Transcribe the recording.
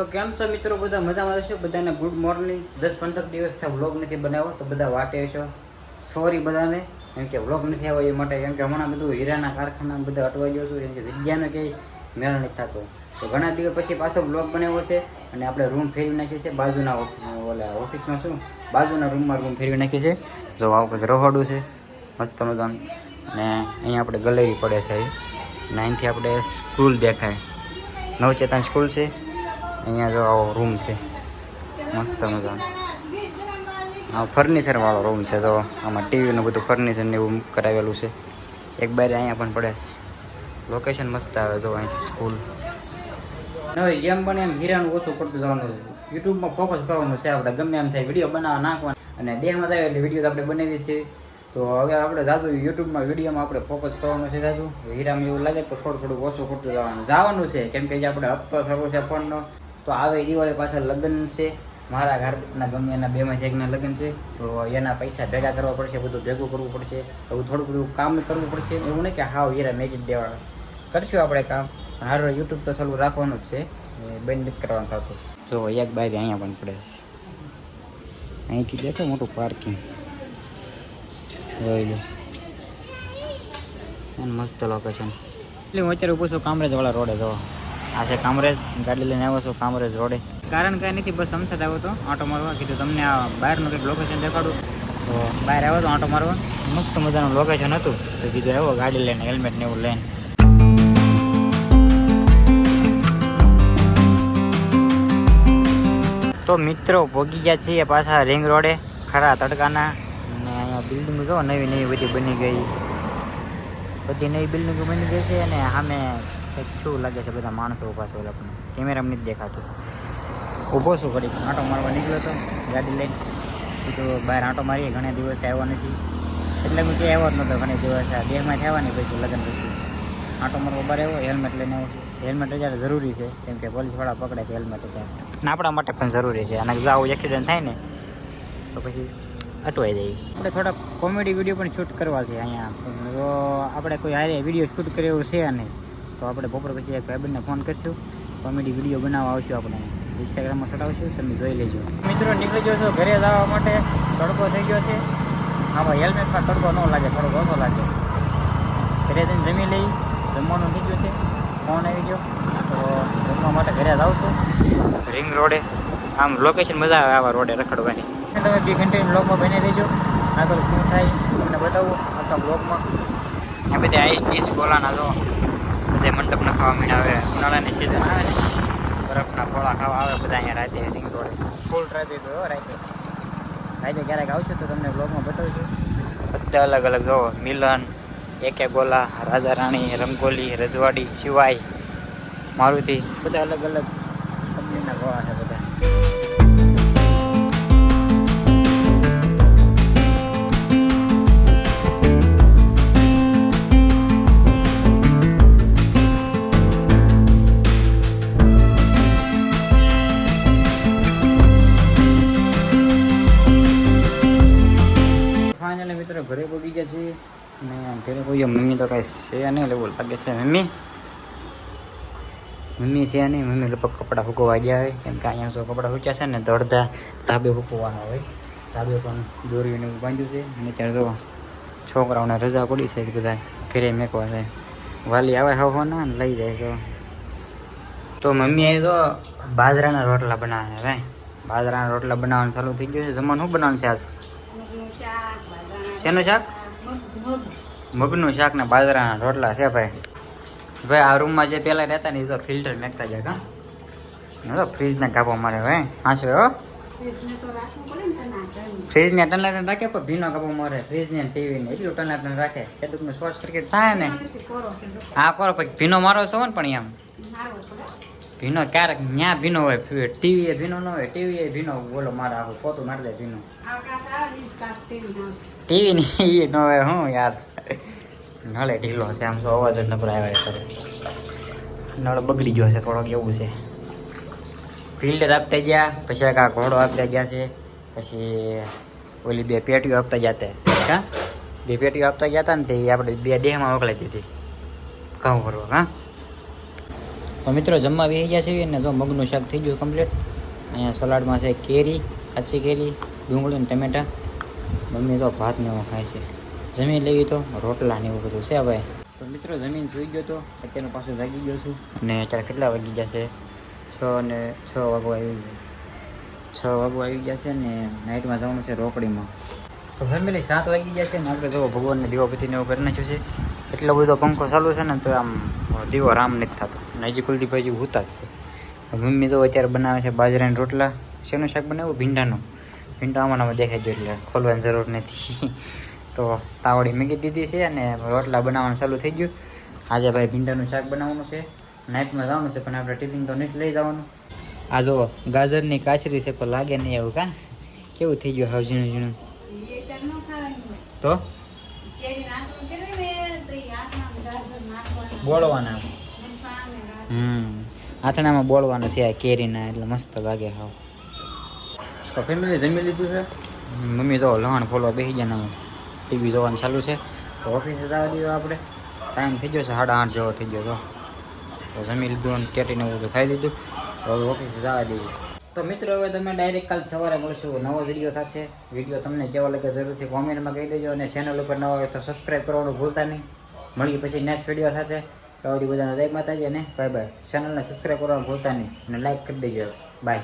તો કેમ છો મિત્રો? બધા મજામાં હશો? બધાને ગુડ મોર્નિંગ દસ પંદર દિવસથી વ્લોગ નથી બનાવ્યો, તો બધા વાટે છો સોરી બધાને, કેમ કે વ્લોગ નથી આવ્યો એ માટે, કેમ કે હમણાં બધું હીરાના કારખાના બધા અટવાઈ ગયો છું, કેમ કે જગ્યાનો ક્યાંય મેળ નથી થતો. તો ઘણા દિવસ પછી પાછો બ્લોગ બનાવ્યો છે અને આપણે રૂમ ફેરવી નાખ્યો છે. બાજુના ઓલા ઓફિસમાં શું? બાજુના રૂમમાં રૂમ ફેરવી નાખી છે. જો આવું કંઈક રહોડું છે. મસ્ત મજાનું. ને અહીંયા આપણે ગલેરી પડે છે. અહીં. ને અહીંથી આપણે સ્કૂલ દેખાય. નવચેતન સ્કૂલ છે. અહીંયા જો આવો રૂમ છે. મસ્ત મજાનો. ફર્નિચરવાળો રૂમ છે જો. આમાં ટીવીનું બધું ફર્નિચર ને એવું કરાવેલું છે. એક બારે અહીંયા પણ પડે છે. લોકેશન મસ્ત આવે જો અહીં સ્કૂલ હવે જેમ બને એમ હીરાનું ઓછું પડતું જવાનું યુટ્યુબમાં ફોકસ કરવાનું છે આપણે. ગમે એમ થાય વીડિયો બનાવવા નાખવાના. અને દેહમાં થાય એટલે વીડિયો આપણે બનાવી છીએ તો હવે આપણે જાજુ યુટ્યુબમાં વિડીયોમાં આપણે ફોકસ કરવાનું છે જાજુ. હીરામાં એવું લાગે તો થોડું થોડું ઓછું પડતું જવાનું. જવાનું છે. કેમ કે જે આપણે હપ્તો શરૂ છે ફોનનો. તો આવે દિવાળી પાછળ લગ્ન છે. મારા ઘરના ગમે એના બેમાં એકના લગ્ન છે. તો એના પૈસા ભેગા કરવા પડશે, બધું ભેગું કરવું પડશે. એવું થોડું બધું કામ કરવું પડશે. એવું નહીં કે હાવ હીરા મેગી જ કરશું આપણે કામ. હારો યુટ્યુબ તો ચાલુ રાખવાનું જ છે. બંધ કરવાનું થતું. જો એક બાય અહીંયા પણ પડે છે. અહીંથી દેખો મોટું પાર્કિંગ જોઈ લો. મસ્ત લોકેશન એટલે હું અત્યારે ઊભો છું કામરેજ વાળા રોડે જો આ છે કામરેજ. ગાડી લઈને આવ્યો છું કામરેજ રોડે. કારણ કંઈ નથી બસ અમથાદ આવ્યો તો આંટો મારવા. કીધું તમને આ બહારનું કંઈક લોકેશન દેખાડું. તો બહાર આવ્યો તો આંટો મારવા. મસ્ત મજાનું લોકેશન હતું. તો કીધું આવ્યો ગાડી લઈને હેલ્મેટ ને એવું લઈને. તો મિત્રો ભોગી ગયા છીએ પાછા રિંગ રોડે ખરા તડકાના. અને અહીંયા બિલ્ડિંગ જો નવી નવી બધી બની ગઈ. બધી નવી બિલ્ડિંગો બની ગઈ છે અને સામે કંઈક શું લાગે છે બધા માણસો ઊભા છે ઓલા પણ કેમેરામાં નથી દેખાતું. ઊભો છું ઘડીક. આંટો મારવા નીકળ્યો હતો ગાડી લઈને. કીધું બહાર આંટો મારીએ, ઘણા દિવસ આવ્યો નથી. એટલે હું ક્યાંય આવ્યો જ નહોતો ઘણા દિવસ. આ દેહમાં થવાની પછી લગ્ન પછી. આંટો મારવા બહાર આવ્યો, હેલ્મેટ લઈને આવ્યો છું. હેલ્મેટ અત્યારે જરૂરી છે, કેમ કે પોલીસવાળા પકડે છે હેલ્મેટ અત્યારે. આપણા માટે પણ જરૂરી છે. અને જો આવું એક્સિડન્ટ થાય ને, તો પછી અટવાઈ જાય. આપણે થોડા કોમેડી વીડિયો પણ શૂટ કરવા છે અહીંયા. તો આપણે કોઈ હારે વીડિયો શૂટ કર્યો એવું છે નહીં. તો આપણે બપોર પછી એક ભાઈબંધને ફોન કરીશું. કોમેડી વીડિયો બનાવવા આવશું આપણે. ઇન્સ્ટાગ્રામમાં ચડાવશું તમે જોઈ લેજો. મિત્રો નીકળી ગયો છો ઘરે જવા માટે. તડકો થઈ ગયો છે. આમાં હેલ્મેટમાં તડકો ન લાગે થોડોક ઓછો લાગે. ઘરે જઈને જમી લઈ. જમવાનું થઈ ગયું છે. ફોન આવી ગયો. તો જમવા માટે ઘરે જાઉં છું રિંગ રોડે. આમ લોકેશન મજા આવે આવા રોડે રખડવાની. તમે બે ઘંટે બ્લોગમાં બની રહેજો. આગળ શું થાય તમને બતાવું આખા બ્લોગમાં એ બધી આઈસ ડીશ ગોલાના જો બધા મંડપના ખાવા મીણા આવે ઉનાળાની સિઝન આવે ને. બરફના ફોળા ખાવા આવે બધા અહીંયા રાતે રિંગ રોડે ફૂલ ટ્રાફિક હોય રાતે. રાતે ક્યારેક આવશે તો તમને બ્લોગમાં બતાવજો. બધા અલગ અલગ જોવો મિલન એકે ગોલા રાજા રાણી રંગોલી રજવાડી શિવાય મારુતિ. બધા અલગ અલગ કંપનીના ગોળા છે. ફાઇનલી મિત્રો ઘરે પહોંચી ગયા છે અને ઘરે કોઈ મમ્મી તો કાંઈ છે નહીં લેવું લાગે છે મમ્મી. મમ્મી છે નહીં, મમ્મી લગભગ કપડાં સૂકવા ગયા હોય કેમ કે અહીંયા જો કપડાં ફૂક્યા છે ને, તો અડધા ધાબે ફૂકવાના હોય. ધાબે પણ દોરીને બાંધ્યું છે. અને ત્યારે જો છોકરાઓને રજા પડી છે બધા ઘરે મેકવા છે. વાલી આવે હવો ના ને લઈ જાય તો. તો મમ્મીએ તો બાજરાના રોટલા બનાવે છે, ભાઈ. બાજરાના રોટલા બનાવવાનું ચાલુ થઈ ગયું છે. જમવાનું શું બનાવવાનું છે આજ? શેનું શાક? મગનું શાક ને બાજરાના રોટલા છે ભાઈ. ભાઈ, આ રૂમમાં જે પેલા રહેતા ને એ તો ફિલ્ટર મેકતા જાય હા તો ફ્રીજના કાપો મારે ભાઈ. હાંસવે હો. ફ્રીજને ટનલા ટન રાખે પણ ભીનો કાપો મારે? ફ્રીજને ટીવી ને એટલું ટનલા ટન રાખે. ખેડૂતનું શોર્ટ સર્કિટ થાય ને. હા, કરો પછી ભીનો મારો છો ને પણ એમ. ભીનો ક્યારેક ન્યા ભીનો હોય ટીવી એ ભીનો ન હોય ટીવી એ ભીનો, બોલો મારે આખું પોતું મારી ભીનો. ટીવી ની ન હું યાર. નળે ઢીલો છે, આમ તો અવાજ જ નબળો આવ્યા કરે નળ બગડી ગયો છે, થોડોક એવું છે. ફિલ્ટર આપતા ગયા, પછી આ ઘોડો આપતા ગયા છે, પછી ઓલી બે પેટીઓ આપતા ગયા હતા. બે પેટીઓ આપતા ગયા હતા ને તે આપણે બે દેહમાં મોકલાઈ દીધી. ઘઉં ભરવા, હા? તો મિત્રો જમવા બે ગયા છે ને જો મગનું શાક થઈ ગયું કમ્પ્લીટ અહીંયા સલાડમાં છે કેરી, કાચી કેરી ડુંગળી અને ટમેટા મમ્મી તો ભાત ને એવું ખાય છે. જમીન લેવી તો રોટલા ને એવું બધું છે ભાઈ તો મિત્રો જમીન સુઈ ગયો તો અત્યારનું પાછો જાગી ગયો છું. ને અત્યારે કેટલા વાગી ગયા છે? છ ને છ વાગો આવી ગયા. છ વાગવા આવી ગયા છે ને નાઇટમાં જવાનું છે રોકડીમાં. તો ફેમિલી સાત વાગી ગયા છે ને આપણે જો ભગવાનને દીવાપતિને એવું કરી નાખ્યું છે. એટલો બધો પંખો ચાલુ છે ને તો આમ દીવો રામ નથી થતો. ને હજી કુલદીપભાઈ હોતા જ છે. મમ્મી તો અત્યારે બનાવે છે બાજરાના રોટલા. શેનું શાક બનાવ્યું? ભીંડાનું. ભીંડા આમાં દેખાય ગયો એટલે ખોલવાની જરૂર નથી. તો તાવડી મૂકી દીધી છે અને રોટલા બનાવવાનું ચાલુ થઈ ગયું. આજે ભાઈ ભીંડાનું શાક બનાવવાનું છે. નાઇટમાં જવાનું છે પણ આપણે ટિફિન તો નથી લઈ જવાનું. આ જો ગાજરની કાચરી છે પણ લાગે નહીં એવું કા? કેવું થઈ ગયું હાવ ઝીણું ઝીણું. તો? બોળવાના. હમ. આથણામાં બોળવાના છે આ કેરીના એટલે મસ્ત લાગે હાવ. તો ફેમિલી જમી લીધું છે? મમ્મી તો લહણ ફોલવા બેસી ગયા ટીવી જોવાનું ચાલુ છે. તો ઓફિસે જવા દઈએ આપણે. ટાઈમ થઈ ગયો છે, સાડા આઠ જેવો થઈ ગયો તો. જમી લીધું અને એવું બધું ખાઈ લીધું. હવે ઓફિસે જવા દઈએ. તો મિત્રો, હવે તમે ડાયરેક્ટ કાલ સવારે મળશું નવો વીડિયો સાથે. વીડિયો તમને કેવો લાગે જરૂરથી કોમેન્ટમાં કહી દેજો અને ચેનલ ઉપર નવા હોય તો સબસ્ક્રાઈબ કરવાનું ભૂલતા નહીં. મળીએ પછી નેક્સ્ટ વીડિયો સાથે. તો બધાને જય માતાજી અને બાય બાય ચેનલને સબસ્ક્રાઈબ કરવાનું ભૂલતા નહીં અને લાઈક કરી દેજો. બાય